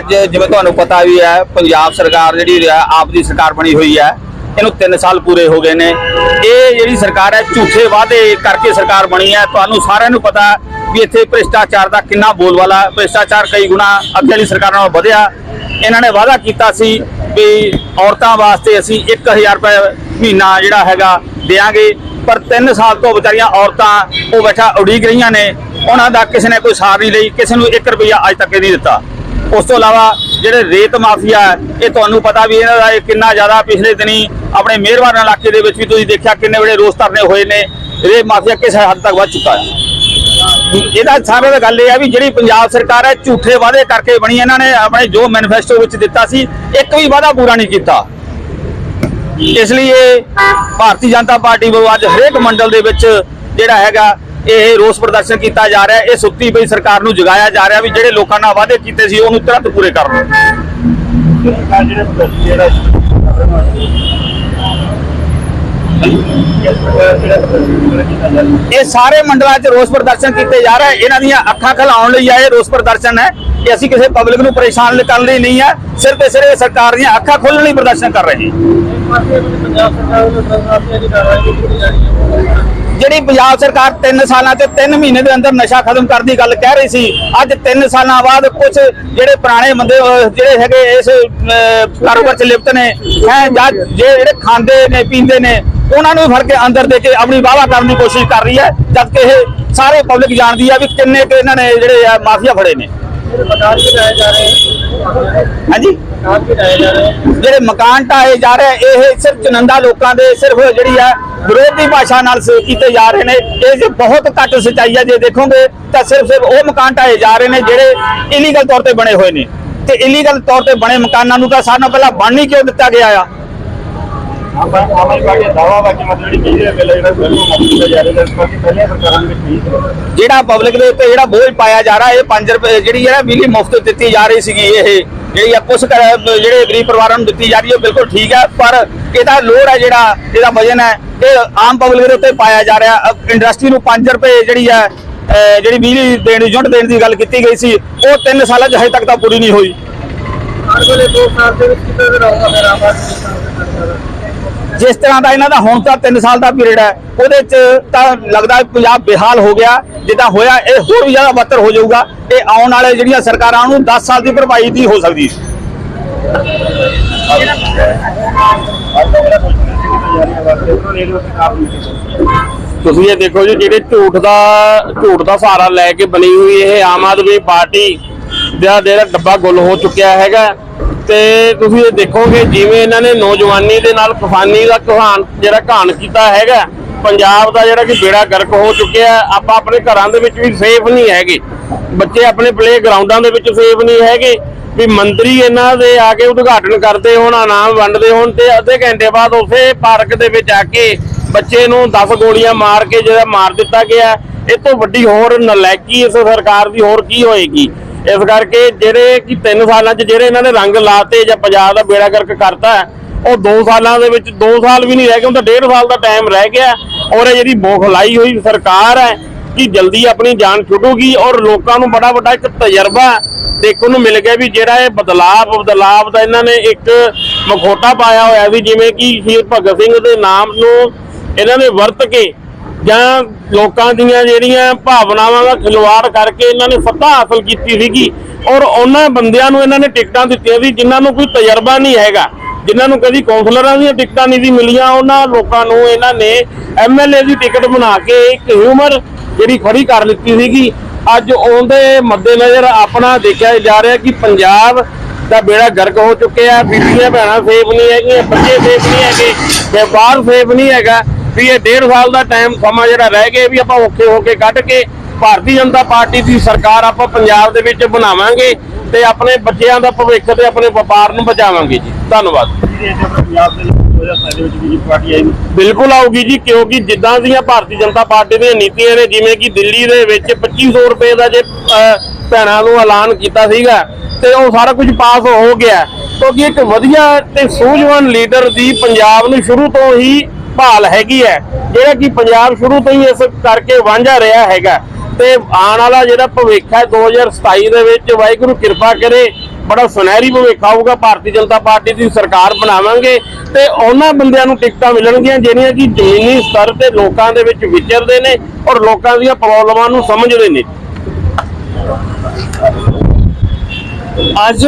ਅੱਜ ਜਿਵੇਂ ਤੁਹਾਨੂੰ ਪਤਾ ਵੀ ਹੈ, ਪੰਜਾਬ ਸਰਕਾਰ ਜਿਹੜੀ ਹੈ, ਆਪ ਦੀ ਸਰਕਾਰ ਬਣੀ ਹੋਈ ਹੈ, ਇਹਨੂੰ 3 ਸਾਲ ਪੂਰੇ ਹੋ ਗਏ ਨੇ। ਇਹ ਜਿਹੜੀ ਸਰਕਾਰ ਹੈ, ਝੂਠੇ ਵਾਅਦੇ ਕਰਕੇ ਸਰਕਾਰ ਬਣੀ ਹੈ। ਤੁਹਾਨੂੰ ਸਾਰਿਆਂ ਨੂੰ ਪਤਾ ਵੀ ਇੱਥੇ ਭ੍ਰਿਸ਼ਟਾਚਾਰ ਦਾ ਕਿੰਨਾ ਬੋਲਵਾਲਾ ਭ੍ਰਿਸ਼ਟਾਚਾਰ ਕਈ ਗੁਣਾ ਅੱਗੇ ਵਾਲੀ ਸਰਕਾਰ ਨਾਲ ਵਧਿਆ। ਇਹਨਾਂ ਨੇ ਵਾਅਦਾ ਕੀਤਾ ਸੀ ਵੀ ਔਰਤਾਂ ਵਾਸਤੇ ਅਸੀਂ 1000 ਰੁਪਏ ਮਹੀਨਾ ਜਿਹੜਾ ਹੈਗਾ ਦੇਾਂਗੇ ਪਰ 3 ਸਾਲ ਤੋਂ ਵਿਚਾਰੀਆਂ ਔਰਤਾਂ, ਉਹ ਬੈਠਾ ਉਡੀਕ ਰਹੀਆਂ ਨੇ। ਉਹਨਾਂ ਦਾ ਕਿਸੇ ਨੇ ਕੋਈ ਸਾਰ ਨਹੀਂ ਲਈ, ਕਿਸੇ ਨੂੰ 1 ਰੁਪਿਆ ਅੱਜ ਤੱਕ ਨਹੀਂ ਦਿੱਤਾ। ਉਸ ਤੋਂ ਇਲਾਵਾ ਜਿਹੜੇ ਰੇਤ ਮਾਫੀਆ ਇਹ ਤੁਹਾਨੂੰ ਪਤਾ ਵੀ ਇਹਨਾਂ ਦਾ ਇਹ ਕਿੰਨਾ ਜ਼ਿਆਦਾ ਪਿਛਲੇ ਦਿਨੀ ਆਪਣੇ ਮਿਹਰਬਾਨ ਇਲਾਕੇ ਦੇ ਵਿੱਚ ਵੀ ਤੁਸੀਂ ਦੇਖਿਆ ਕਿੰਨੇ ਬੜੇ ਰੋਸ ਧਰਨੇ ਹੋਏ ਨੇ। ਰੇਤ ਮਾਫੀਆ ਕਿਸ ਹੱਦ ਤੱਕ ਵੱਧ ਚੁੱਕਾ ਹੈ? ਇਹਦਾ ਸਾਰੇ ਦਾ ਗੱਲ ਇਹ ਹੈ ਵੀ ਜਿਹੜੀ ਪੰਜਾਬ ਸਰਕਾਰ ਹੈ, ਝੂਠੇ ਵਾਅਦੇ ਕਰਕੇ ਬਣੀ ਇਹਨਾਂ ਨੇ ਆਪਣੇ ਜੋ ਮੈਨੀਫੈਸਟੋ ਵਿੱਚ ਦਿੱਤਾ ਸੀ, ਇੱਕ ਵੀ ਵਾਅਦਾ ਪੂਰਾ ਨਹੀਂ ਕੀਤਾ। ਇਸ ਲਈ ਇਹ ਭਾਰਤੀ ਜਨਤਾ ਪਾਰਟੀ ਵੱਲੋਂ ਅੱਜ ਹਰੇਕ ਮੰਡਲ ਦੇ ਵਿੱਚ ਜਿਹੜਾ ਹੈਗਾ ਇਹ ਰੋਸ ਪ੍ਰਦਰਸ਼ਨ ਕੀਤਾ ਜਾ ਰਿਹਾ ਇਹ ਸੁੱਤੀ ਪਈ ਸਰਕਾਰ ਨੂੰ ਜਗਾਇਆ ਜਾ ਰਿਹਾ ਵੀ ਜਿਹੜੇ ਲੋਕਾਂ ਨਾਲ ਵਾਅਦੇ ਕੀਤੇ ਸੀ, ਉਹਨੂੰ ਤੁਰੰਤ ਪੂਰੇ ਕਰਨ। ਸਰਕਾਰ ਇਹ ਸਾਰੇ ਮੰਡਲਾਂ 'ਚ ਰੋਸ ਪ੍ਰਦਰਸ਼ਨ ਕੀਤੇ ਜਾ ਰਹੇ ਇਹਨਾਂ ਦੀਆਂ ਅੱਖਾਂ ਖਲਾਉਣ ਲਈ ਆ ਇਹ ਰੋਸ ਪ੍ਰਦਰਸ਼ਨ ਹੈ ਕਿ ਅਸੀਂ ਕਿਸੇ ਪਬਲਿਕ ਨੂੰ ਪਰੇਸ਼ਾਨ ਕਰਨ ਲਈ ਨਹੀਂ ਹੈ, ਸਿਰਫ ਤੇ ਸਿਰਫ ਸਰਕਾਰ ਦੀਆਂ ਅੱਖਾਂ ਖੋਲਣ ਲਈ ਪ੍ਰਦਰਸ਼ਨ ਕਰ ਰਹੇ ਹਾਂ। ਜਿਹੜੀ ਪੰਜਾਬ ਸਰਕਾਰ 3 ਸਾਲਾਂ ਤੇ 3 ਮਹੀਨੇ ਦੇ ਅੰਦਰ ਨਸ਼ਾ ਖਤਮ ਕਰਨ ਦੀ ਗੱਲ ਕਹਿ ਰਹੀ ਸੀ, ਅੱਜ 3 ਸਾਲਾਂ ਬਾਅਦ ਕੁਝ ਜਿਹੜੇ ਪੁਰਾਣੇ ਬੰਦੇ ਜਿਹੜੇ ਹੈਗੇ ਇਸ ਕਾਰੋਬਾਰ ਚ ਲਿਪਤ ਨੇ, ਹੈ, ਜਾਂ ਜੇ ਜਿਹੜੇ ਖਾਂਦੇ ਨੇ, ਪੀਂਦੇ ਨੇ, ਉਹਨਾਂ ਨੂੰ ਫੜ ਕੇ ਅੰਦਰ ਦੇ ਕੇ ਆਪਣੀ ਵਾਵਾ ਕਰਨ ਦੀ ਕੋਸ਼ਿਸ਼ ਕਰ ਰਹੀ ਹੈ ਜਦ ਕਿ ਇਹ ਸਾਰੇ ਪਬਲਿਕ ਜਾਣਦੀ ਹੈ ਵੀ ਕਿੰਨੇ ਕਿ ਇਹਨਾਂ ਨੇ ਜਿਹੜੇ ਆ, ਮਾਫੀਆ ਫੜੇ ਨੇ ਹਾਂਜੀ? ਜਿਹੜੇ ਮਕਾਨ ਢਾਏ ਜਾ ਰਹੇ ਇਹ ਸਿਰਫ ਚਨੰਦਾ ਲੋਕਾਂ ਦੇ, ਸਿਰਫ ਜਿਹੜੀ ਹੈ ਵਿਰੋਧੀ ਭਾਸ਼ਾ ਨਾਲ ਕੀਤੇ ਜਾ ਰਹੇ ਨੇ। ਇਹ ਜੇ ਬਹੁਤ ਘੱਟ ਸਚਾਈ ਹੈ ਜੇ ਦੇਖੋਗੇ ਤਾਂ ਸਿਰਫ ਸਿਰਫ ਉਹ ਮਕਾਨ ਢਾਏ ਜਾ ਰਹੇ ਨੇ ਜਿਹੜੇ ਇਲੀਗਲ ਤੌਰ ਤੇ ਬਣੇ ਹੋਏ ਨੇ। ਤੇ ਇਲੀਗਲ ਤੌਰ ਤੇ ਬਣੇ ਮਕਾਨਾਂ ਨੂੰ ਤਾਂ ਸਾਰਿਆਂ ਨਾਲੋਂ ਪਹਿਲਾਂ ਬਣ ਨਹੀਂ ਕਿਉਂ ਦਿੱਤਾ ਗਿਆ ਆ? ਆਮ ਆਦਮੀ ਪਾਰਟੀ ਦਾ ਦਾਵਾ ਵਾ ਕਿ ਮਤਲਬ ਜਿਹੜੀ ਬਿਜਲੀ ਦੇ ਬਿੱਲ ਜਿਹੜਾ ਬਿਲਕੁਲ ਮੁਫਤ ਦਿੱਤੇ ਜਾ ਰਹੇ ਨੇ ਇਸ ਕਰਕੇ ਪਹਿਲੀਆਂ ਸਰਕਾਰਾਂ ਦੇ ਵਿੱਚ ਵੀ ਸੀ। ਜਿਹੜਾ ਪਬਲਿਕ ਦੇ ਉੱਤੇ ਜਿਹੜਾ ਬੋਝ ਪਾਇਆ ਜਾ ਰਿਹਾ ਇਹ 5 ਰੁਪਏ ਜਿਹੜੀ ਹੈ ਬਿਜਲੀ ਮੁਫਤ ਦਿੱਤੀ ਜਾ ਰਹੀ ਸੀਗੀ ਇਹ ਜਿਹੜੀ ਆ ਕੁਝ ਜਿਹੜੇ ਗਰੀਬ ਪਰਿਵਾਰਾਂ ਨੂੰ ਦਿੱਤੀ ਜਾ ਰਹੀ ਹੈ ਬਿਲਕੁਲ ਠੀਕ ਹੈ ਪਰ ਇਹਦਾ ਲੋਡ ਹੈ ਜਿਹੜਾ ਇਹਦਾ ਵਜਨ ਹੈ ਇਹ ਆਮ ਪਬਲਿਕ ਦੇ ਉੱਤੇ ਪਾਇਆ ਜਾ ਰਿਹਾ। ਇੰਡਸਟਰੀ ਨੂੰ 5 ਰੁਪਏ ਜਿਹੜੀ ਹੈ ਜਿਹੜੀ ਬਿਜਲੀ ਦੇਣ ਦੀ ਯੂਨਿਟ ਦੇਣ ਦੀ ਗੱਲ ਕੀਤੀ ਗਈ ਸੀ ਉਹ 3 ਸਾਲਾਂ 'ਚ ਹਜੇ ਤੱਕ ਤਾਂ ਪੂਰੀ ਨਹੀਂ ਹੋਈ। ਵੇਲੇ ਦੋ ਸਾਲ ਦੇ ਵਿੱਚ ਕਿਤੇ ਰਹੂਗਾ ਆਦਮੀ ਸਰਕਾਰ ਜਿਸ ਤਰ੍ਹਾਂ ਦਾ ਇਹਨਾਂ ਦਾ ਹੁਣ ਤਾਂ 3 ਸਾਲ ਦਾ ਪੀਰੀਅਡ ਹੈ, ਉਹਦੇ 'ਚ ਤਾਂ ਲੱਗਦਾ ਪੰਜਾਬ ਬੇਹਾਲ ਹੋ ਗਿਆ, ਜਿੱਦਾਂ ਹੋਇਆ ਇਹ ਹੋਰ ਵੀ ਜ਼ਿਆਦਾ ਬੱਤਰ ਹੋ ਜਾਊਗਾ ਇਹ ਆਉਣ ਵਾਲੇ ਜਿਹੜੀਆਂ ਸਰਕਾਰਾਂ ਨੂੰ 10 ਸਾਲ ਦੀ ਭਰਪਾਈ ਦੀ ਹੋ ਸਕਦੀ ਤੁਸੀਂ ਇਹ ਦੇਖੋ ਜੀ, ਜਿਹੜੇ ਝੂਠ ਦਾ ਝੂਠ ਦਾ ਸਹਾਰਾ ਲੈ ਕੇ ਬਣੀ ਹੋਈ ਇਹ ਆਮ ਆਦਮੀ ਪਾਰਟੀ ਦਾ ਜਿਹੜਾ ਡੱਬਾ ਗੁੱਲ ਹੋ ਚੁੱਕਿਆ ਹੈਗਾ ਤੇ ਤੁਸੀਂ ਇਹ ਦੇਖੋਗੇ ਜਿਵੇਂ ਇਹਨਾਂ ਨੇ ਨੌਜਵਾਨੀ ਦੇ ਨਾਲ ਕਿਸਾਨੀ ਦਾ ਕਹਾਣ ਜਿਹੜਾ ਕਹਾਣ ਕੀਤਾ ਹੈਗਾ, ਪੰਜਾਬ ਦਾ ਜਿਹੜਾ ਕਿ ਬੇੜਾ ਗਰਕ ਹੋ ਚੁੱਕਿਆ, ਆਪਾਂ ਆਪਣੇ ਘਰਾਂ ਦੇ ਵਿੱਚ ਵੀ ਸੇਫ ਨਹੀਂ ਹੈਗੇ। ਬੱਚੇ ਆਪਣੇ ਪਲੇ ਗਰਾਊਂਡਾਂ ਦੇ ਵਿੱਚ ਸੇਫ ਨਹੀਂ ਹੈਗੇ। ਵੀ ਮੰਤਰੀ ਇਹਨਾਂ ਦੇ ਆ ਕੇ ਉਦਘਾਟਨ ਕਰਦੇ ਹੋਣ ਆਨਾਮ ਵੰਡਦੇ ਹੋਣ ਤੇ ਅੱਧੇ ਘੰਟੇ ਬਾਅਦ ਉਸੇ ਪਾਰਕ ਦੇ ਵਿੱਚ ਆ ਕੇ ਬੱਚੇ ਨੂੰ 10 ਗੋਲੀਆਂ ਮਾਰ ਕੇ ਜਿਹੜਾ ਮਾਰ ਦਿੱਤਾ ਗਿਆ। ਇਹ ਤੋਂ ਵੱਡੀ ਹੋਰ ਨਲਾਇਕੀ ਇਸ ਸਰਕਾਰ ਦੀ ਹੋਰ ਕੀ ਹੋਏਗੀ? ਇਸ ਕਰਕੇ ਜਿਹੜੇ ਕਿ 3 ਸਾਲਾਂ 'ਚ ਜਿਹੜੇ ਇਹਨਾਂ ਨੇ ਰੰਗ ਲਾਤੇ ਜਾਂ ਪੰਜਾਬ ਦਾ ਬੇੜਾ ਗਰਕ ਕਰਤਾ ਉਹ 2 ਸਾਲਾਂ ਦੇ ਵਿੱਚ 2 ਸਾਲ ਵੀ ਨਹੀਂ ਰਹਿ ਗਏ, ਹੁਣ ਤਾਂ 1.5 ਸਾਲ ਦਾ ਟਾਈਮ ਰਹਿ ਗਿਆ ਔਰ ਇਹ ਜਿਹੜੀ ਬੋਖਲਾਈ ਹੋਈ ਸਰਕਾਰ ਹੈ ਕਿ ਜਲਦੀ ਆਪਣੀ ਜਾਨ ਛੁੱਟੂਗੀ ਔਰ ਲੋਕਾਂ ਨੂੰ ਬੜਾ ਵੱਡਾ ਇੱਕ ਤਜਰਬਾ ਦੇਖਣ ਨੂੰ ਮਿਲ ਗਿਆ ਵੀ ਜਿਹੜਾ ਇਹ ਬਦਲਾਵ ਬਦਲਾਵ ਦਾ ਇਹਨਾਂ ਨੇ ਇੱਕ ਮਖੋਟਾ ਪਾਇਆ ਹੋਇਆ ਸੀ ਜਿਵੇਂ ਕਿ ਸ਼ਹੀਦ ਭਗਤ ਸਿੰਘ ਦੇ ਨਾਮ ਨੂੰ ਇਹਨਾਂ ਨੇ ਵਰਤ ਕੇ ਜਾਂ ਲੋਕਾਂ ਦੀਆਂ ਜਿਹੜੀਆਂ ਭਾਵਨਾਵਾਂ ਦਾ ਖਿਲਵਾੜ ਕਰਕੇ ਇਹਨਾਂ ਨੇ ਸੱਤਾ ਹਾਸਲ ਕੀਤੀ ਸੀਗੀ ਔਰ ਉਹਨਾਂ ਬੰਦਿਆਂ ਨੂੰ ਇਹਨਾਂ ਨੇ ਟਿਕਟਾਂ ਦਿੱਤੀਆਂ ਸੀ ਜਿਨ੍ਹਾਂ ਨੂੰ ਕੋਈ ਤਜਰਬਾ ਨਹੀਂ ਹੈਗਾ, ਜਿਨ੍ਹਾਂ ਨੂੰ ਕਦੀ ਕੌਂਸਲਰਾਂ ਦੀਆਂ ਟਿਕਟਾਂ ਨਹੀਂ ਸੀ ਮਿਲੀਆਂ, ਉਹਨਾਂ ਲੋਕਾਂ ਨੂੰ ਇਹਨਾਂ ਨੇ ਐਮਐਲਏ ਦੀ ਟਿਕਟ ਬਣਾ ਕੇ ਇੱਕ ਹਿਊਮਰ ਜਿਹੜੀ ਖੜੀ ਕਰ ਲਿੱਤੀ ਸੀਗੀ। ਅੱਜ ਉਹਦੇ ਮੱਦੇਨਜ਼ਰ ਆਪਣਾ ਦੇਖਿਆ ਜਾ ਰਿਹਾ ਕਿ ਪੰਜਾਬ ਦਾ ਬੇੜਾ ਗਰਕ ਹੋ ਚੁੱਕਿਆ ਬੀਬੀਆਂ, ਭੈਣਾਂ ਸੇਫ ਨਹੀਂ ਹੈਗੀਆਂ, ਬੱਚੇ ਸੇਫ ਨਹੀਂ ਹੈਗੇ, ਵਪਾਰ ਸੇਫ ਨਹੀਂ ਹੈਗਾ। ਵੀ ਇਹ ਡੇਢ ਸਾਲ ਦਾ ਟਾਈਮ ਸਮਾਂ ਜਿਹੜਾ ਰਹਿ ਗਿਆ ਵੀ ਆਪਾਂ ਔਖੇ ਹੋ ਕੇ ਕੱਢ ਕੇ ਭਾਰਤੀ ਜਨਤਾ ਪਾਰਟੀ ਦੀ ਸਰਕਾਰ ਆਪਾਂ ਪੰਜਾਬ ਦੇ ਵਿੱਚ ਬਣਾਵਾਂਗੇ ਤੇ ਆਪਣੇ ਬੱਚਿਆਂ ਦਾ ਭਵਿੱਖ ਤੇ ਆਪਣੇ ਵਪਾਰ ਨੂੰ ਬਚਾਵਾਂਗੇ ਜੀ। ਧੰਨਵਾਦ। ਬਿਲਕੁਲ ਆਊਗੀ ਜੀ, ਕਿਉਂਕਿ ਜਿੱਦਾਂ ਦੀਆਂ ਭਾਰਤੀ ਜਨਤਾ ਪਾਰਟੀ ਦੀਆਂ ਨੀਤੀਆਂ ਨੇ, ਜਿਵੇਂ ਕਿ ਦਿੱਲੀ ਦੇ ਵਿੱਚ 2500 ਰੁਪਏ ਦਾ ਜੇ ਭੈਣਾਂ ਨੂੰ ਐਲਾਨ ਕੀਤਾ ਸੀਗਾ ਤੇ ਉਹ ਸਾਰਾ ਕੁਝ ਪਾਸ ਹੋ ਗਿਆ। ਕਿਉਂਕਿ ਇੱਕ ਵਧੀਆ ਤੇ ਸੂਝਵਾਨ ਲੀਡਰ ਦੀ ਪੰਜਾਬ ਨੂੰ ਸ਼ੁਰੂ ਤੋਂ ਹੀ ਭਾਲ ਹੈਗੀ ਹੈ, ਜਿਹੜਾ ਕਿ ਪੰਜਾਬ ਸ਼ੁਰੂ ਤੋਂ ਹੀ ਇਸ ਕਰਕੇ ਵਾਂਝਾ ਰਿਹਾ ਹੈਗਾ। ਤੇ ਆਉਣ ਵਾਲਾ ਜਿਹੜਾ ਭਵਿੱਖ ਹੈ 2027 ਦੇ ਵਿੱਚ ਵਾਹਿਗੁਰੂ ਕਿਰਪਾ ਕਰੇ, ਬੜਾ ਸੁਨਹਿਰੀ ਭਵਿੱਖ ਆਊਗਾ, ਭਾਰਤੀ ਜਨਤਾ ਪਾਰਟੀ ਦੀ ਸਰਕਾਰ ਬਣਾਵਾਂਗੇ ਤੇ ਉਹਨਾਂ ਬੰਦਿਆਂ ਨੂੰ ਟਿਕਟਾਂ ਮਿਲਣਗੀਆਂ, ਜਿਹੜੀਆਂ ਕਿ ਜ਼ਮੀਨੀ ਸਤਰ ਤੇ ਲੋਕਾਂ ਦੇ ਵਿੱਚ ਵਿਚਰਦੇ ਨੇ ਔਰ ਲੋਕਾਂ ਦੀਆਂ ਪ੍ਰੋਬਲਮਾਂ ਨੂੰ ਸਮਝਦੇ ਨੇ। ਅੱਜ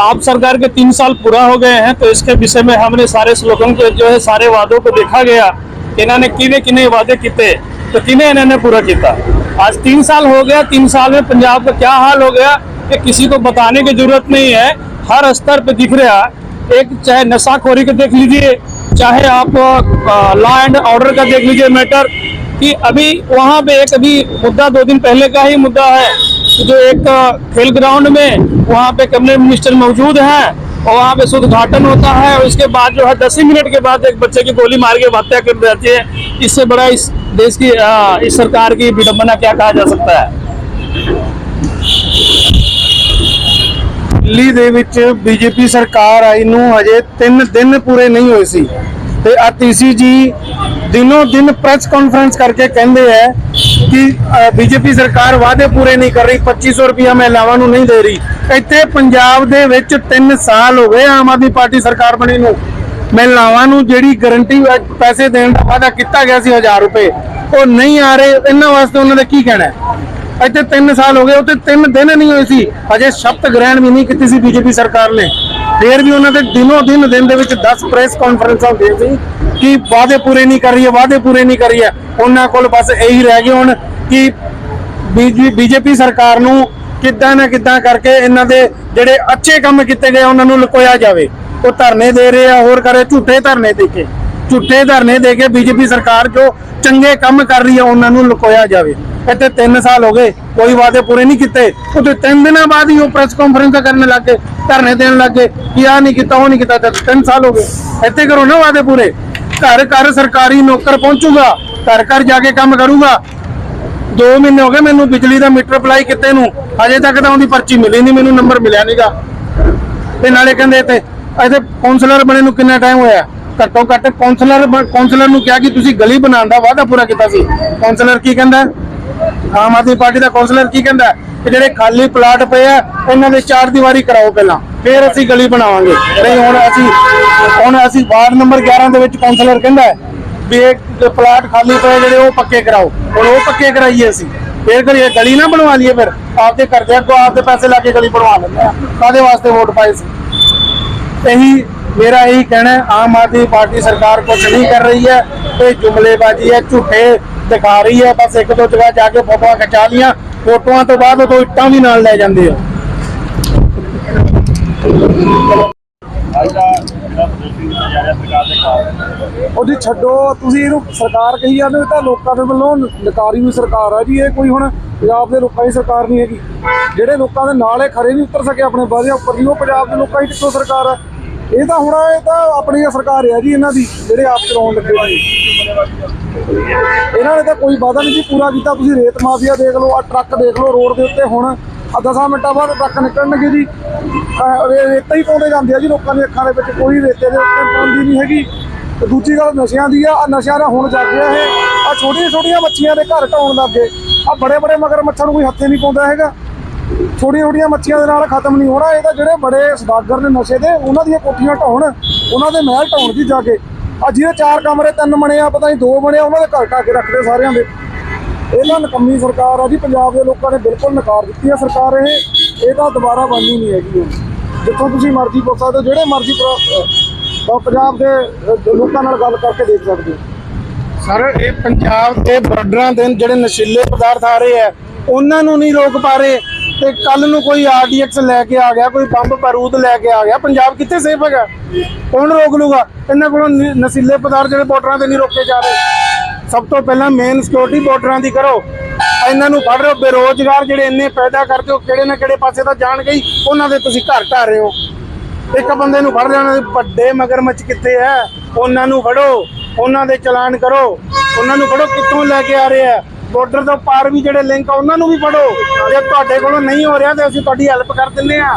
आप सरकार के तीन साल पूरा हो गए हैं तो इसके विषय में हमने सारे स्लोगन को जो है, सारे वादों को देखा गया इन्होंने किने किने वादे किए तो किने इन्होंने पूरा किया? आज तीन साल हो गया, तीन साल में पंजाब का क्या हाल हो गया कि किसी को बताने की ज़रूरत नहीं है, हर स्तर पर दिख रहा। एक चाहे नशाखोरी का देख लीजिए, चाहे आप लॉ एंड ऑर्डर का देख लीजिए मैटर, कि अभी वहाँ पे एक अभी मुद्दा दो दिन पहले का ही मुद्दा है जो एक खेल ग्राउंड में वहाँ पे कैबिनेट मिनिस्टर मौजूद हैं और वहाँ पे उद्घाटन होता है और उसके बाद जो है दस ही मिनट के बाद एक बच्चे की गोली मार के हत्या कर जाती है इससे बड़ा इस देश की आ, इस सरकार की विडंबना क्या कहा जा सकता है ਦਿੱਲੀ ਦੇ ਵਿੱਚ ਬੀਜੇਪੀ ਸਰਕਾਰ ਆਈ ਨੂੰ ਹਜੇ 3 ਦਿਨ ਪੂਰੇ ਨਹੀਂ ਹੋਏ ਸੀ ਤੇ ਆ ਤੀਸੀ ਜੀ ਦਿਨੋਂ ਦਿਨ ਪ੍ਰੈਸ ਕਾਨਫਰੰਸ ਕਰਕੇ ਕਹਿੰਦੇ ਹੈ ਕਿ ਬੀਜੇਪੀ ਸਰਕਾਰ ਵਾਅਦੇ ਪੂਰੇ ਨਹੀਂ ਕਰ ਰਹੀ 2500 ਰੁਪਇਆ ਮਹਿਲਾਵਾਂ ਨੂੰ ਨਹੀਂ ਦੇ ਰਹੀ। ਇੱਥੇ ਪੰਜਾਬ ਦੇ ਵਿੱਚ 3 ਸਾਲ ਹੋ ਗਏ ਆਮ ਆਦਮੀ ਪਾਰਟੀ ਸਰਕਾਰ ਬਣੀ ਨੂੰ। ਮਹਿਲਾਵਾਂ ਨੂੰ ਜਿਹੜੀ ਗਾਰੰਟੀ ਪੈਸੇ ਦੇਣ ਦਾ ਵਾਅਦਾ ਕੀਤਾ ਗਿਆ ਸੀ 1000 ਰੁਪਏ, ਉਹ ਨਹੀਂ ਆ ਰਹੇ, ਇਹਨਾਂ ਵਾਸਤੇ ਉਹਨਾਂ ਦਾ ਕੀ ਕਹਿਣਾ ਹੈ? ਇੱਥੇ 3 ਸਾਲ ਹੋ ਗਏ ਉੱਤੇ 3 ਦਿਨ ਨਹੀਂ ਹੋਏ ਸੀ ਅਜੇ ਸ਼ਬਦ ਗ੍ਰਹਿਣ ਵੀ ਨਹੀਂ ਕੀਤੀ ਸੀ ਬੀਜੇਪੀ ਸਰਕਾਰ ਨੇ। ਫਿਰ ਵੀ ਉਹਨਾਂ ਦੇ ਦਿਨੋਂ ਦਿਨ ਦਿਨ ਦੇ ਵਿੱਚ 10 ਪ੍ਰੈਸ ਕਾਨਫਰੰਸਾਂ ਹੁੰਦੀਆਂ ਸੀ ਕਿ ਵਾਅਦੇ ਪੂਰੇ ਨਹੀਂ ਕਰ ਰਹੀ ਹੈ, ਵਾਅਦੇ ਪੂਰੇ ਨਹੀਂ ਕਰ ਰਹੀ ਹੈ। ਉਹਨਾਂ ਕੋਲ ਬਸ ਇਹੀ ਰਹਿ ਗਿਆ ਹੁਣ ਕਿ ਬੀਜੇਪੀ ਸਰਕਾਰ ਨੂੰ ਕਿੱਦਾਂ ਨਾ ਕਿੱਦਾਂ ਕਰਕੇ ਇਹਨਾਂ ਦੇ ਜਿਹੜੇ ਅੱਛੇ ਕੰਮ ਕੀਤੇ ਗਏ ਉਹਨਾਂ ਨੂੰ ਲੁਕੋਇਆ ਜਾਵੇ। ਉਹ ਧਰਨੇ ਦੇ ਰਹੇ ਆ, ਹੋਰ ਕਰੇ ਝੂਠੇ ਧਰਨੇ ਦੇ ਕੇ। ਝੂਠੇ ਧਰਨੇ ਦੇ ਕੇ ਬੀਜੇਪੀ ਸਰਕਾਰ ਜੋ ਚੰਗੇ ਕੰਮ ਕਰ ਰਹੀ ਹੈ, ਉਹਨਾਂ ਨੂੰ ਲੁਕੋਇਆ ਜਾਵੇ। ਇੱਥੇ 3 ਸਾਲ ਹੋ ਗਏ, ਕੋਈ ਵਾਅਦੇ ਪੂਰੇ ਨਹੀਂ ਕੀਤੇ। ਉਹਦੇ 3 ਦਿਨਾਂ ਬਾਅਦ ਹੀ ਉਹ ਪ੍ਰੈਸ ਕਾਨਫਰੰਸ ਕਰਨ ਲੱਗ ਗਏ, ਧਰਨੇ ਦੇਣ ਲੱਗ ਕਿ ਆ ਨਹੀਂ ਕੀਤਾ, ਉਹ ਨਹੀਂ ਕੀਤਾ 3 ਸਾਲ ਹੋ ਗਏ। ਇੱਥੇ ਕਰੋ ਨਾ ਵਾਅਦੇ ਪੂਰੇ। ਘਰ ਘਰ ਸਰਕਾਰੀ ਨੌਕਰ ਪਹੁੰਚੂਗਾ, ਘਰ ਘਰ ਜਾ ਕੇ ਕੰਮ ਕਰੂਗਾ। 2 ਮਹੀਨੇ ਹੋ ਗਏ ਮੈਨੂੰ ਬਿਜਲੀ ਦਾ ਮੀਟਰ ਅਪਲਾਈ ਕੀਤੇ ਨੂੰ ਅਜੇ ਤੱਕ ਤਾਂ ਉਹਦੀ ਪਰਚੀ ਮਿਲੀ ਨਹੀਂ, ਮੈਨੂੰ ਨੰਬਰ ਮਿਲਿਆ ਨਹੀਂਗਾ ਤੇ ਨਾਲੇ ਕਹਿੰਦੇ ਇੱਥੇ ਇੱਥੇ ਕਾਉਂਸਲਰ ਬਣੇ ਨੂੰ ਕਿੰਨਾ ਟਾਈਮ ਹੋਇਆ? ਘੱਟੋ ਘੱਟ ਕਾਉਂਸਲਰ ਕਾਉਂਸਲਰ ਨੂੰ ਕਿਹਾ ਕਿ ਤੁਸੀਂ ਗਲੀ ਬਣਾਉਣ ਦਾ ਵਾਅਦਾ ਪੂਰਾ ਕੀਤਾ ਸੀ। ਕਾਉਂਸਲਰ ਕੀ ਕਹਿੰਦਾ? ਆਮ ਆਦਮੀ ਪਾਰਟੀ ਦਾ ਕੌਂਸਲਰ ਕੀ ਕਹਿੰਦਾ ਕਿ ਜਿਹੜੇ ਖਾਲੀ ਪਲਾਟ ਪਏ ਆ, ਇਹਨਾਂ ਦੇ ਚਾਰ ਦੀਵਾਰੀ ਕਰਾਓ ਪਹਿਲਾਂ, ਫਿਰ ਅਸੀਂ ਗਲੀ ਬਣਾਵਾਂਗੇ। ਨਹੀਂ, ਹੁਣ ਅਸੀਂ ਹੁਣ ਅਸੀਂ ਵਾਰਡ ਨੰਬਰ 11 ਦੇ ਵਿੱਚ ਕਾਉਂਸਲਰ ਕਹਿੰਦਾ ਵੀ ਇਹ ਪਲਾਟ ਖਾਲੀ ਪਏ ਜਿਹੜੇ ਉਹ ਪੱਕੇ ਕਰਾਓ। ਹੁਣ ਉਹ ਪੱਕੇ ਕਰਾਈਏ ਅਸੀਂ। ਫਿਰ ਕਰੀਏ ਗਲੀ ਨਾ ਬਣਵਾ ਲਈਏ ਫਿਰ। ਆਪਦੇ ਕਰਦੇ ਅੱਗੋਂ ਆਪਦੇ ਪੈਸੇ ਲਾ ਕੇ ਗਲੀ ਬਣਵਾ ਲੈਂਦੇ ਆ। ਕਾਦੇ ਵਾਸਤੇ ਵੋਟ ਪਾਏ ਸੀ? ਇਹੀ ਮੇਰਾ ਇਹੀ ਕਹਿਣਾ ਆਮ ਆਦਮੀ ਪਾਰਟੀ ਸਰਕਾਰ ਕੁਝ ਨਹੀਂ ਕਰ ਰਹੀ ਹੈ। ਇਹ ਜੁਮਲੇਬਾਜ਼ੀ ਹੈ, ਝੂਠੇ ਦਿਖਾ ਰਹੀ ਹੈ ਬਸ ਇੱਕ ਦੋ ਜਗ੍ਹਾ ਜਾ ਕੇ ਫੋਟੋਆਂ ਖਿਚਾ ਲੀਆਂ ਫੋਟੋਆਂ ਤੋਂ ਬਾਅਦ ਉਹ ਦੋ ਇੱਟਾਂ ਵੀ ਨਾਲ ਲੈ ਜਾਂਦੇ ਆ। ਅੱਜ ਦਾ ਛੱਡੋ ਤੁਸੀਂ ਇਹਨੂੰ ਸਰਕਾਰ ਕਹੀ ਜਾਂਦੇ ਹੋ, ਤਾਂ ਲੋਕਾਂ ਦੇ ਵੱਲੋਂ ਨਕਾਰੀ ਹੋਈ ਸਰਕਾਰ ਆ ਜੀ ਇਹ ਕੋਈ ਹੁਣ ਪੰਜਾਬ ਦੇ ਲੋਕਾਂ ਦੀ ਸਰਕਾਰ ਨਹੀਂ ਹੈਗੀ। ਜਿਹੜੇ ਲੋਕਾਂ ਦੇ ਨਾਲ ਇਹ ਖਰੇ ਨਹੀਂ ਉਤਰ ਸਕੇ ਆਪਣੇ ਵਾਅਦਿਆਂ ਉੱਪਰ ਦੀ ਉਹ ਪੰਜਾਬ ਦੇ ਲੋਕਾਂ ਦੀ ਕਿੱਥੋਂ ਸਰਕਾਰ ਆ। ਇਹ ਤਾਂ ਹੁਣ ਇਹ ਤਾਂ ਆਪਣੀ ਸਰਕਾਰ ਹੈ ਜੀ ਇਹਨਾਂ ਦੀ, ਜਿਹੜੇ ਆਪ ਚਲਾਉਣ ਲੱਗੇ ਨੇ। ਇਹਨਾਂ ਨੇ ਤਾਂ ਕੋਈ ਵਾਅਦਾ ਨਹੀਂ ਜੀ ਪੂਰਾ ਕੀਤਾ। ਤੁਸੀਂ ਰੇਤ ਮਾਫੀਆ ਦੇਖ ਲਓ, ਆ ਟਰੱਕ ਦੇਖ ਲਓ, ਰੋਡ ਦੇ ਉੱਤੇ ਹੁਣ ਆ 10 ਮਿੰਟਾਂ ਬਾਅਦ ਟਰੱਕ ਨਿਕਲਣਗੇ ਜੀ। ਰੇਤਾ ਹੀ ਪਾਉਂਦੇ ਜਾਂਦੇ ਆ ਜੀ ਲੋਕਾਂ ਦੀਆਂ ਅੱਖਾਂ ਦੇ ਵਿੱਚ। ਕੋਈ ਰੇਤੇ ਦੇ ਉੱਤੇ ਪਾਉਂਦੀ ਨਹੀਂ ਹੈਗੀ। ਤੇ ਦੂਜੀ ਗੱਲ ਨਸ਼ਿਆਂ ਦੀ ਆ ਆ ਨਸ਼ਿਆਂ ਦਾ ਹੁਣ ਜਾਗ ਗਿਆ ਇਹ। ਆ ਛੋਟੀਆਂ ਛੋਟੀਆਂ ਮੱਛੀਆਂ ਦੇ ਘਰ ਢਾਉਣ ਲੱਗ ਗਏ। ਆ ਬੜੇ ਬੜੇ ਮਗਰ ਮੱਛਾਂ ਨੂੰ ਕੋਈ ਹੱਥੇ ਨਹੀਂ ਪਾਉਂਦਾ ਹੈਗਾ। ਛੋਟੀਆਂ ਛੋਟੀਆਂ ਮੱਛੀਆਂ ਦੇ ਨਾਲ ਖਤਮ ਨਹੀਂ ਹੋਣਾ। ਇਹ ਤਾਂ ਜਿਹੜੇ ਬੜੇ ਸਦਾਗਰ ਨੇ ਨਸ਼ੇ ਦੇ, ਉਹਨਾਂ ਦੀਆਂ ਕੋਠੀਆਂ ਢਾਉਣ, ਉਹਨਾਂ ਦੇ ਮਹਿਲ ਢਾਉਣ ਜੀ ਜਾ ਕੇ। ਆ ਜਿਹਦੇ ਚਾਰ ਕਮਰੇ, ਤਿੰਨ ਬਣੇ ਆ, ਪਤਾ ਨਹੀਂ ਦੋ ਬਣੇ ਉਹਨਾਂ ਦੇ ਘਰ ਢਾ ਕੇ ਰੱਖਦੇ ਸਾਰਿਆਂ ਦੇ। ਇਹਨਾਂ ਨਕੰਮੀ ਸਰਕਾਰ ਆ ਜੀ, ਪੰਜਾਬ ਦੇ ਲੋਕਾਂ ਨੇ ਬਿਲਕੁਲ ਨਕਾਰ ਦਿੱਤੀ ਆ ਸਰਕਾਰ ਇਹ। ਇਹ ਦੁਬਾਰਾ ਬਣਨੀ ਨਹੀਂ ਹੈਗੀ ਹੁਣ। ਜਿੱਥੋਂ ਤੁਸੀਂ ਮਰਜ਼ੀ ਪੁੱਛ ਸਕਦੇ ਹੋ, ਜਿਹੜੇ ਮਰਜ਼ੀ ਪੰਜਾਬ ਦੇ ਲੋਕਾਂ ਨਾਲ ਗੱਲ ਕਰਕੇ ਦੇਖ ਸਕਦੇ ਹੋ। ਸਰ, ਇਹ ਪੰਜਾਬ ਦੇ ਬਾਰਡਰਾਂ ਦੇ ਜਿਹੜੇ ਨਸ਼ੀਲੇ ਪਦਾਰਥ ਆ ਰਹੇ ਆ, ਉਹਨਾਂ ਨੂੰ ਨਹੀਂ ਰੋਕ ਪਾ ਰਹੇ। ਤੇ ਕੱਲ ਨੂੰ ਕੋਈ ਆਰਡੀਐਕਸ ਲੈ ਕੇ ਆ ਗਿਆ, ਕੋਈ ਬੰਬ ਬਾਰੂਦ ਲੈ ਕੇ ਆ ਗਿਆ। ਪੰਜਾਬ ਕਿੱਥੇ ਸੇਫ ਹੈਗਾ? ਕੌਣ ਰੋਕ ਲੂਗਾ? ਇਹਨਾਂ ਕੋਲੋਂ ਨਸ਼ੀਲੇ ਪਦਾਰਥ ਜਿਹੜੇ ਬਾਰਡਰਾਂ ਤੇ ਨਹੀਂ ਰੋਕੇ ਜਾ ਰਹੇ। ਸਭ ਤੋਂ ਪਹਿਲਾਂ ਮੇਨ ਸਿਕਿਉਰਿਟੀ ਬਾਰਡਰਾਂ ਦੀ ਕਰੋ। ਇਹਨਾਂ ਨੂੰ ਫੜ ਰਹੇ ਹੋ, ਬੇਰੋਜ਼ਗਾਰ ਜਿਹੜੇ ਇੰਨੇ ਪੈਦਾ ਕਰਦੇ ਹੋ, ਕਿਹੜੇ ਨਾ ਕਿਹੜੇ ਪਾਸੇ ਤਾਂ ਜਾਣ ਗਈ ਉਹਨਾਂ ਦੇ ਤੁਸੀਂ ਘਰ ਢਾ ਰਹੇ ਹੋ। ਇੱਕ ਬੰਦੇ ਨੂੰ ਫੜ ਲੈਣਾ, ਵੱਡੇ ਮਗਰਮੱਛ ਕਿੱਥੇ ਹੈ? ਉਹਨਾਂ ਨੂੰ ਫੜੋ, ਉਹਨਾਂ ਦੇ ਚਲਾਨ ਕਰੋ। ਉਹਨਾਂ ਨੂੰ ਫੜੋ, ਕਿੱਥੋਂ ਲੈ ਕੇ ਆ ਰਹੇ ਆ ਬਾਰਡਰ ਤੋਂ ਪਾਰ ਵੀ ਜਿਹੜੇ ਲਿੰਕ ਆ ਉਹਨਾਂ ਨੂੰ ਵੀ ਫੜੋ। ਜੇ ਤੁਹਾਡੇ ਕੋਲੋਂ ਨਹੀਂ ਹੋ ਰਿਹਾ ਤੇ ਅਸੀਂ ਤੁਹਾਡੀ ਹੈਲਪ ਕਰ ਦਿੰਦੇ ਆ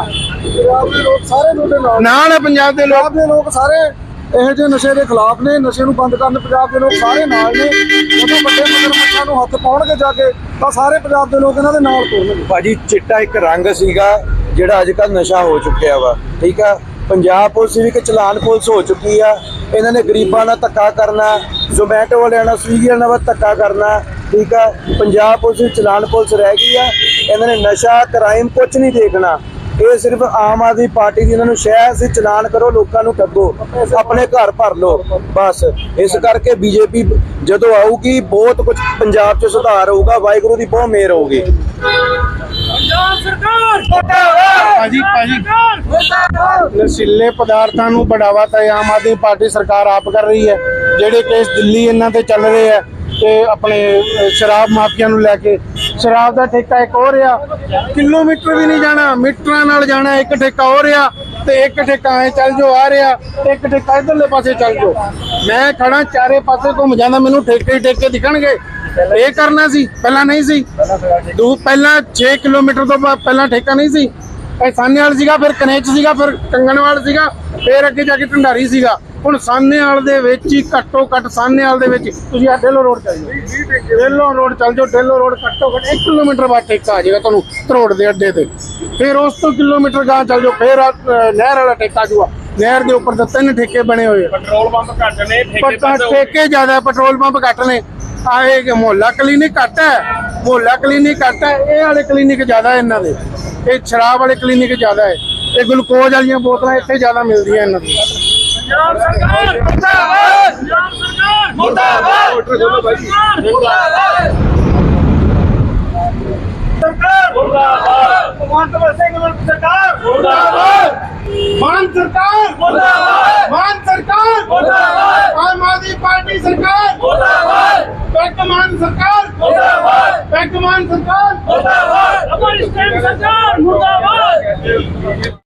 ਪੰਜਾਬ ਦੇ ਲੋਕ ਸਾਰੇ ਤੁਹਾਡੇ ਨਾਲ। ਨਾਲ ਹੈ ਪੰਜਾਬ ਦੇ ਲੋਕ। ਦੇ ਲੋਕ ਸਾਰੇ ਇਹੋ ਜਿਹੇ ਨਸ਼ੇ ਦੇ ਖਿਲਾਫ ਨੇ ਨਸ਼ੇ ਨੂੰ ਬੰਦ ਕਰਨ ਪੰਜਾਬ ਦੇ ਲੋਕ ਸਾਰੇ ਨਾਲ ਨੇ। ਜਦੋਂ ਵੱਡੇ ਮਗਰਮੱਛਾਂ ਨੂੰ ਹੱਥ ਪਾਉਣਗੇ ਜਾ ਕੇ ਤਾਂ ਸਾਰੇ ਪੰਜਾਬ ਦੇ ਲੋਕ ਇਹਨਾਂ ਦੇ ਨਾਲ ਤੁਰਨਗੇ ਭਾਜੀ ਚਿੱਟਾ ਇੱਕ ਰੰਗ ਸੀਗਾ ਜਿਹੜਾ ਅੱਜ ਕੱਲ ਨਸ਼ਾ ਹੋ ਚੁੱਕਿਆ ਵਾ ਠੀਕ ਆ? ਪੰਜਾਬ ਪੁਲਿਸ ਵੀ ਇੱਕ ਚਲਾਨ ਪੁਲਿਸ ਹੋ ਚੁੱਕੀ ਆ। ਇਹਨਾਂ ਨੇ ਗਰੀਬਾਂ ਨਾਲ ਧੱਕਾ ਕਰਨਾ ਜ਼ੋਮੈਟੋ ਵਾਲਿਆਂ ਨਾਲ ਸਵੀਗੀ ਵਾਲਿਆਂ ਨਾਲ ਧੱਕਾ ਕਰਨਾ ਠੀਕ ਆ ਪੰਜਾਬ ਪੁਲਿਸ ਵੀ ਚਲਾਨ ਪੁਲਿਸ ਰਹਿ ਗਈ ਆ ਇਹਨਾਂ ਨੇ ਨਸ਼ਾ ਕ੍ਰਾਈਮ ਕੁਝ ਨਹੀਂ ਦੇਖਣਾ। ਇਹ ਸਿਰਫ ਆਮ ਆਦਮੀ ਪਾਰਟੀ ਦੀ ਇਹਨਾਂ ਨੂੰ ਸ਼ਹਿਰ ਸੀ ਚਲਾਨ ਕਰੋ ਲੋਕਾਂ ਨੂੰ ਠੱਗੋ ਆਪਣੇ ਘਰ ਭਰ ਲਓ ਬਸ। ਇਸ ਕਰਕੇ ਬੀਜੇਪੀ ਜਦੋਂ ਆਊਗੀ ਬਹੁਤ ਕੁਝ ਪੰਜਾਬ 'ਚ ਸੁਧਾਰ ਹੋਊਗਾ ਵਾਹਿਗੁਰੂ ਦੀ ਬਹੁਤ ਮਿਹਰ ਹੋਊਗੀ। ਭਾਜੀ ਭਾਜੀ। ਨਸ਼ੀਲੇ ਪਦਾਰਥਾਂ ਨੂੰ ਬੜਾਵਾ ਤਾਂ ਆਮ ਆਦਮੀ ਪਾਰਟੀ ਸਰਕਾਰ ਆਪ ਕਰ ਰਹੀ ਹੈ ਜਿਹੜੇ ਕੇਸ ਦਿੱਲੀ ਇਹਨਾਂ ਤੇ ਚੱਲ ਰਹੇ ਆ ਤੇ ਆਪਣੇ ਸ਼ਰਾਬ ਮਾਫੀਆ ਨੂੰ ਲੈ ਕੇ। ਸ਼ਰਾਬ ਦਾ ਠੇਕਾ ਇੱਕ ਹੋਰ ਆ। ਕਿਲੋਮੀਟਰ ਵੀ ਨਹੀਂ ਜਾਣਾ, ਮੀਟਰਾਂ ਨਾਲ ਜਾਣਾ, ਇੱਕ ਠੇਕਾ ਹੋਰ ਆ ਤੇ ਇੱਕ ਠੇਕਾ ਐ ਚੱਲ ਜੋ ਆ ਰਿਹਾ ਤੇ ਇੱਕ ਠੇਕਾ ਇਧਰਲੇ ਪਾਸੇ ਚੱਲ ਜੋ ਮੈਂ ਖੜਾ ਚਾਰੇ ਪਾਸੇ ਘੁੰਮ ਜਾਂਦਾ, ਮੈਨੂੰ ਠੇਕੇ ਠੇਕੇ ਦਿਖਣਗੇ। ਇਹ ਕਰਨਾ ਸੀ, ਪਹਿਲਾਂ ਨਹੀਂ ਸੀ। ਦੂ, ਪਹਿਲਾਂ 6 ਕਿਲੋਮੀਟਰ ਤੋਂ ਪਹਿਲਾਂ ਠੇਕਾ ਨਹੀਂ ਸੀ। ਇਹ ਸਾਨੇਵਾਲ ਸੀਗਾ, ਫਿਰ ਕਨੇਚ ਸੀਗਾ, ਫਿਰ ਕੰਗਣਵਾਲ ਸੀਗਾ, ਫਿਰ ਅੱਗੇ ਜਾ ਕੇ ਢੰਡਾਰੀ ਸੀਗਾ। ਹੁਣ ਸਾਨੇਵਾਲ ਦੇ ਵਿੱਚ ਹੀ ਘੱਟੋ ਘੱਟ ਸਾਨੇਵਾਲ ਦੇ ਵਿੱਚ ਤੁਸੀਂ ਆ ਢੇਲੋ ਰੋਡ ਚੱਲ ਜਾਓ। ਢੇਲੋ ਰੋਡ ਚੱਲ ਜਾਓ ਢੇਲੋ ਰੋਡ ਘੱਟੋ ਘੱਟ 1 ਕਿਲੋਮੀਟਰ ਬਾਅਦ ਠੇਕਾ ਆ ਜਾਏਗਾ ਤੁਹਾਨੂੰ ਤਰੋੜ ਦੇ ਅੱਡੇ ਤੇ। ਫਿਰ ਉਸ ਤੋਂ ਕਿਲੋਮੀਟਰ ਗਾਂ ਚੱਲ ਜਾਓ ਫਿਰ ਨਹਿਰ ਵਾਲਾ ਠੇਕਾ ਜੂਆ। ਨਹਿਰ ਦੇ ਉੱਪਰ ਤਾਂ ਤਿੰਨ ਠੇਕੇ ਬਣੇ ਹੋਏ ਪੈਟਰੋਲ ਪੰਪ ਘੱਟ ਨੇ ਠੇਕੇ ਠੇਕੇ ਜ਼ਿਆਦਾ ਪੈਟਰੋਲ ਪੰਪ ਘੱਟ ਨੇ। ਆਏ ਕਿ ਮੁਹੱਲਾ ਕਲੀਨਿਕ ਘੱਟ ਹੈ ਮੁਹੱਲਾ ਕਲੀਨਿਕ ਘੱਟ ਹੈ ਇਹ ਵਾਲੇ ਕਲੀਨਿਕ ਜ਼ਿਆਦਾ ਇਹਨਾਂ ਦੇ। ਇਹ ਸ਼ਰਾਬ ਵਾਲੇ ਕਲੀਨਿਕ ਜ਼ਿਆਦਾ ਹੈ। ਇਹ ਗਲੂਕੋਜ਼ ਵਾਲੀਆਂ ਬੋਤਲਾਂ ਇੱਥੇ ਜ਼ਿਆਦਾ ਮਿਲਦੀਆਂ ਇਹਨਾਂ ਦੀ ਪੰਜਾਬ ਸਰਕਾਰ ਮੁਰਦਾਬਾਦ ਪੰਜਾਬ ਸਰਕਾਰ ਮੁਰਦਾਬਾਦ ਮੁਰਦਾਬਾਦ ਸਰਕਾਰ ਮੁਰਦਾਬਾਦ ਭਗਵੰਤ ਸਿੰਘ ਮਾਨ ਸਰਕਾਰ ਮੁਰਦਾਬਾਦ ਮਾਨ